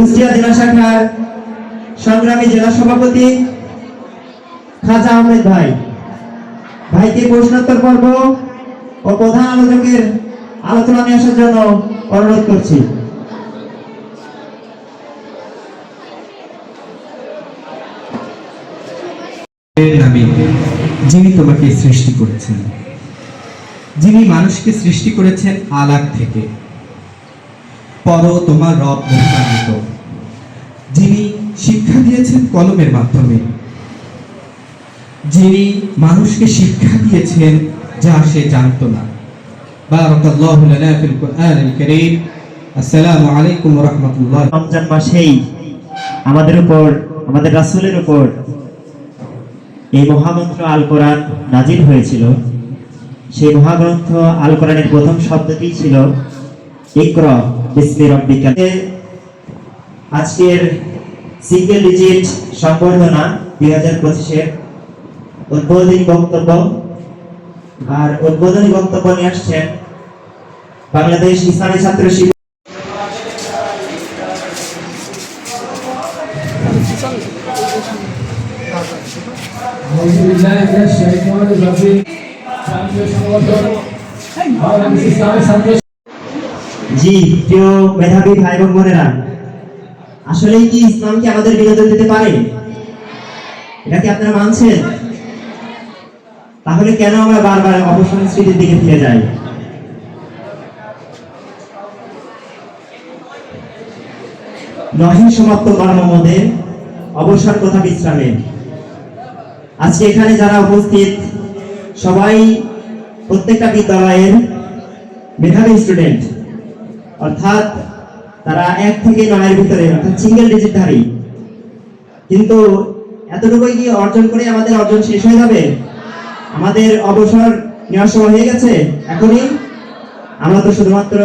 কুষ্টিয়া জেলা শাখার সংগ্রামী জেলা সভাপতি খাজা আহমেদ ভাই। ভাইকে প্রশ্নোত্তর পর্ব ও প্রধান আলোচকের আলোচনা নিয়ে আসার জন্য অনুরোধ করছি। যিনি তোমাকে সৃষ্টি করেছেন, যিনি মানুষকে সৃষ্টি করেছেন আলাক থেকে। পর তোমার রব মহিমান্বিত। যিনি শিক্ষা দিয়েছেন কলমের মাধ্যমে, যিনি মানুষকে শিক্ষা দিয়েছেন যা সে জানত না। বারাকাল্লাহু লানা ফিল কুরআনিল রমজান মাসেই আমাদের উপর, আমাদের রাসূলের উপর এই মহামন্ত্র আল কোরআন নাজিল হয়েছিল। সেই মহাগ্রন্থ আল কোরআনের প্রথম শব্দটি ছিল, ইকর। বিসমি রব্বিকা। আজকের সিঙ্গেল ডিজিট সম্বর্ধনা দুই হাজার পঁচিশের উদ্বোধনী বক্তব্য। আর উদ্বোধনী বক্তব্য নিয়ে আসছেন বাংলাদেশ ইসলামী ছাত্র শিবির। ছাত্র সংগঠন জি, প্রিয় মেধাবী ভাই এবং বোনেরা, আসলেই কি ইসলাম কি আমাদের বিনোদন দিতে পারে? এটা কি আপনারা মানছেন? তাহলে কেন আমরা বারবার অপসংস্কৃতির দিকে ফিরে যাই? অবসর কথা বিশ্রামে। আজকে এখানে যারা উপস্থিত, সবাই প্রত্যেকটা বিদ্যালয়ের মেধাবী স্টুডেন্ট অর্থাৎ তারা এক থেকে নয়ের ভিতরে, অর্থাৎ সিঙ্গেল ডিজিট ধারী। কিন্তু এতটুকুই কি অর্জন করে আমাদের অর্জন শেষ হয়ে যাবে? আমাদের অবসর নেওয়ার সময় হয়ে গেছে, এখনই। আমরা তো শুধুমাত্র